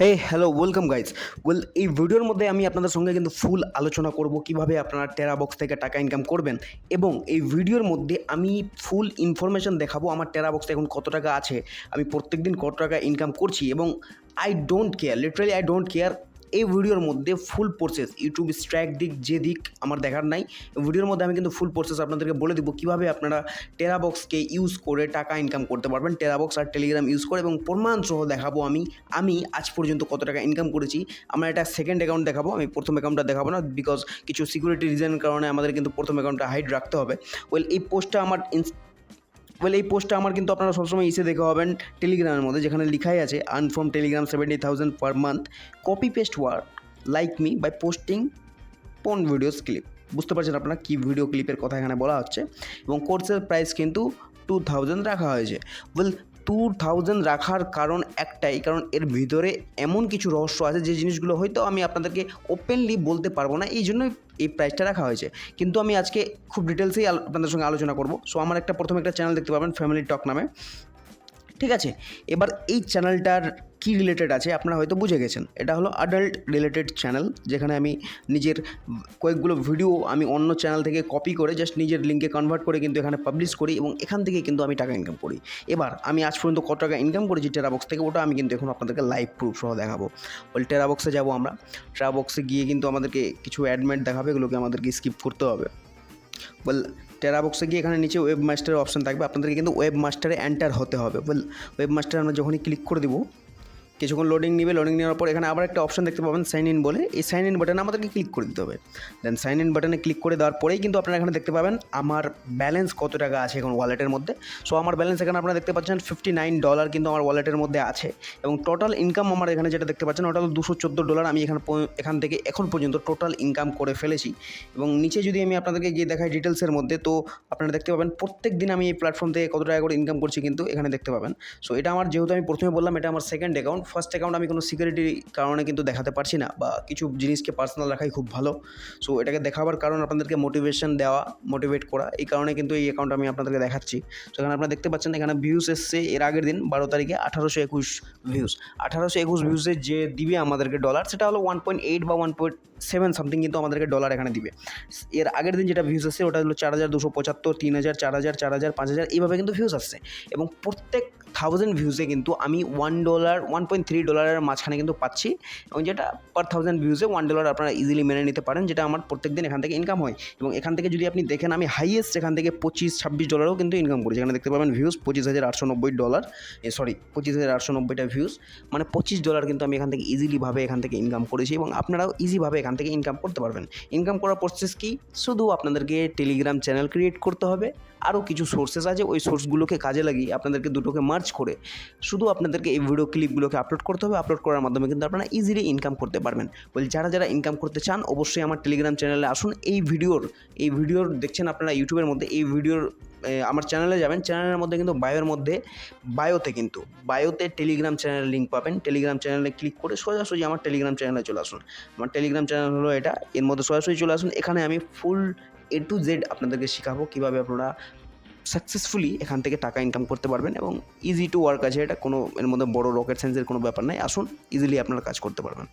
Hey hello welcome guys well এই ভিডিওর মধ্যে আমি আপনাদের সঙ্গে কিন্তু ফুল আলোচনা করব কীভাবে আপনারা টেরা বক্স থেকে টাকা ইনকাম করবেন এবং এই ভিডিওর মধ্যে আমি ফুল ইনফরমেশন দেখাবো আমার টেরা বক্সে এখন কত টাকা আছে, আমি প্রত্যেক দিন কত টাকা ইনকাম করছি এবং I don't care literally I don't care এই ভিডিওর মধ্যে ফুল প্রসেস ইউটিউব স্ট্র্যাক দিক, যে দিক আমার দেখার নাই ভিডিওর মধ্যে আমি কিন্তু ফুল প্রসেস আপনাদেরকে বলে দিব কীভাবে আপনারা টেরাবক্সকে ইউজ করে টাকা ইনকাম করতে পারবেন। টেরাবক্স আর টেলিগ্রাম ইউজ করে এবং প্রমাণ সহ দেখাবো আমি আমি আজ পর্যন্ত কত টাকা ইনকাম করেছি। আমার একটা সেকেন্ড অ্যাকাউন্ট দেখাবো, আমি প্রথম অ্যাকাউন্টটা দেখাবো না বিকজ কিছু সিকিউরিটি রিজনের কারণে আমাদের কিন্তু প্রথম অ্যাকাউন্টটা হাইড রাখতে হবে। ওয়েল এই পোস্টটা আমার ওয়েল এই পোস্টটা আমার কিন্তু আপনারা সবসময় এসে দেখে হবেন টেলিগ্রামের মধ্যে, যেখানে লিখাই আছে earn from Telegram seventy thousand per month copy paste word like me by posting porn videos clip বুঝতে পারছেন আপনারা কী ভিডিও ক্লিপের কথা এখানে বলা হচ্ছে? এবং কোর্সের প্রাইস কিন্তু টু থাউজেন্ড রাখা হয়েছে। ওয়েল টু থাউজেন্ড রাখার কারণ একটাই, কারণ এর ভিতরে এমন কিছু রহস্য আছে, যে জিনিসগুলো হয়তো আমি আপনাদেরকে ওপেনলি বলতে পারব না এই জন্যই এই প্রাইসটা রাখা হয়েছে। কিন্তু আমি আজকে খুব ডিটেলসেই আপনাদের সঙ্গে আলোচনা করব। সো আমার একটা প্রথমে একটা চ্যানেল দেখতে পাবেন ফ্যামিলি টক নামে। ঠিক আছে? এবার এই চ্যানেলটার কী রিলেটেড আছে আপনারা হয়তো বুঝে গেছেন। এটা হলো অ্যাডাল্ট রিলেটেড চ্যানেল যেখানে আমি নিজের কয়েকগুলো ভিডিও আমি অন্য চ্যানেল থেকে কপি করে জাস্ট নিজের লিঙ্কে কনভার্ট করে কিন্তু এখানে পাবলিশ করি এবং এখান থেকে কিন্তু আমি টাকা ইনকাম করি। এবার আমি আজ পর্যন্ত কত টাকা ইনকাম করেছি টেরাবক্স থেকে ওটা আমি কিন্তু এখন আপনাদেরকে লাইভ প্রুফ সহ দেখাবো। বল টেরাবক্সে যাব আমরা। টেরাবক্সে গিয়ে কিন্তু আমাদেরকে কিছু অ্যাডমেন্ট দেখাবে, এগুলোকে আমাদেরকে স্কিপ করতে হবে। বল টেরাবক্সে গিয়ে এখানে নিচে ওয়েব মাস্টারের অপশন থাকবে, আপনাদেরকে কিন্তু ওয়েব মাস্টারে এন্টার হতে হবে। বল ওয়েব মাস্টারে আমরা যখনই ক্লিক করে দিব কিছুক্ষণ লোডিং নেবে লোডিং নেওয়ার পর এখানে আবার একটা অপশন দেখতে পাবেন সাইন ইন বলে। এই সাইন ইন বাটনে আমাদেরকে ক্লিক করে দিতে হবে। দেন সাইন ইন বাটনে ক্লিক করে দেওয়ার পরেই কিন্তু আপনারা এখানে দেখতে পাবেন আমার ব্যালেন্স কত টাকা আছে এখন ওয়ালেটের মধ্যে। সো আমার ব্যালেন্স এখানে আপনারা দেখতে পাচ্ছেন ফিফটি নাইন ডলার কিন্তু আমার ওয়ালেটের মধ্যে আছে। এবং টোটাল ইনকাম আমার এখানে যেটা দেখতে পাচ্ছেন ওটা হলো দুশো চোদ্দ ডলার আমি এখানে এখান থেকে এখন পর্যন্ত টোটাল ইনকাম করে ফেলেছি। এবং নিচে যদি আমি আপনাদেরকে গিয়ে দেখাই ডিটেলসের মধ্যে, তো আপনারা দেখতে পাবেন প্রত্যেক দিন আমি এই প্ল্যাটফর্ম থেকে কত টাকা করে ইনকাম করছি কিন্তু এখানে দেখতে পাবেন। সো এটা আমার যেহেতু আমি প্রথমে বললাম, এটা আমার সেকেন্ড অ্যাকাউন্ট ফার্স্ট অ্যাকাউন্ট আমি কোনো সিকিউরিটির কারণে কিন্তু দেখাতে পারছি না বা কিছু জিনিসকে পার্সোনাল রাখাই খুব ভালো। সো এটাকে দেখাবার কারণ আপনাদেরকে মোটিভেশন দেওয়া মোটিভেট করা, এই কারণে কিন্তু এই অ্যাকাউন্ট আমি আপনাদেরকে দেখাচ্ছি। সো এখানে আপনারা দেখতে পাচ্ছেন, এখানে ভিউস এসছে, এর আগের দিন, বারো তারিখে আঠারোশো একুশ ভিউস আঠারোশো একুশ ভিউসে যে দিবে আমাদেরকে ডলার সেটা হলো ওয়ান পয়েন্ট এইট বা ওয়ান পয়েন্ট সেভেন সামথিং কিন্তু আমাদেরকে ডলার এখানে দিবে। এর আগের দিন যেটা ভিউস আসছে ওটা হলো চার হাজার দুশো পঁচাত্তর, তিন হাজার, চার হাজার চার হাজার, পাঁচ হাজার, এইভাবে কিন্তু ভিউস আসছে। এবং প্রত্যেক থাউজেন্ড ভিউসে কিন্তু আমি one dollar one point three ডলারের মাঝখানে কিন্তু পাচ্ছি এবং যেটা পার থাউজেন্ড ভিউসে ওয়ান ডলার আপনারা ইজিলি মেনে নিতে পারেন, যেটা আমার প্রত্যেক দিন এখান থেকে ইনকাম হয়। এবং এখান থেকে যদি আপনি দেখেন আমি হাইয়েস্ট এখান থেকে পঁচিশ, ছাব্বিশ ডলারও কিন্তু ইনকাম করি এখানে দেখতে পাবেন ভিউজ পঁচিশ হাজার আটশো নব্বই ডলার সরি পঁচিশ হাজার আটশো নব্বইটা ভিউস মানে পঁচিশ ডলার কিন্তু আমি এখান থেকে ইজিলিভাবে এখান থেকে ইনকাম করেছি এবং আপনারাও ইজিভাবে এখান থেকে ইনকাম করতে পারবেন। ইনকাম করার প্রসেস কি? শুধু আপনাদেরকে টেলিগ্রাম চ্যানেল ক্রিয়েট করতে হবে। আরও কিছু সোর্সেস আছে, ওই সোর্সগুলোকে কাজে লাগিয়ে আপনাদেরকে দুটোকে মার্চ করে শুধু আপনাদেরকে এই ভিডিও ক্লিপগুলোকে আপলোড করতে হবে আপলোড করার মাধ্যমে কিন্তু আপনারা ইজিলি ইনকাম করতে পারবেন। বলি, যারা যারা ইনকাম করতে চান, অবশ্যই আমার টেলিগ্রাম চ্যানেলে আসুন। এই ভিডিওর এই ভিডিওর দেখছেন আপনারা ইউটিউবের মধ্যে, এই ভিডিওর আমার চ্যানেলে যাবেন। চ্যানেলের মধ্যে কিন্তু বায়োর মধ্যে বায়োতে কিন্তু বায়োতে টেলিগ্রাম চ্যানেলের লিঙ্ক পাবেন। টেলিগ্রাম চ্যানেলে ক্লিক করে সোজাসুজি আমার টেলিগ্রাম চ্যানেলে চলে আসুন। আমার টেলিগ্রাম চ্যানেল হলো এটা। এর মধ্যে সোজাসুজি চলে আসুন। এখানে আমি ফুল এ টু জেড আপনাদেরকে শেখাবো কীভাবে আপনারা সাকসেসফুলি এখান থেকে টাকা ইনকাম করতে পারবেন এবং ইজি টু ওয়ার্ক আছে। এটা কোনো, এর মধ্যে বড় রকেট সায়েন্সের কোনো ব্যাপার নাই। আসুন ইজিলি আপনারা কাজ করতে পারবেন।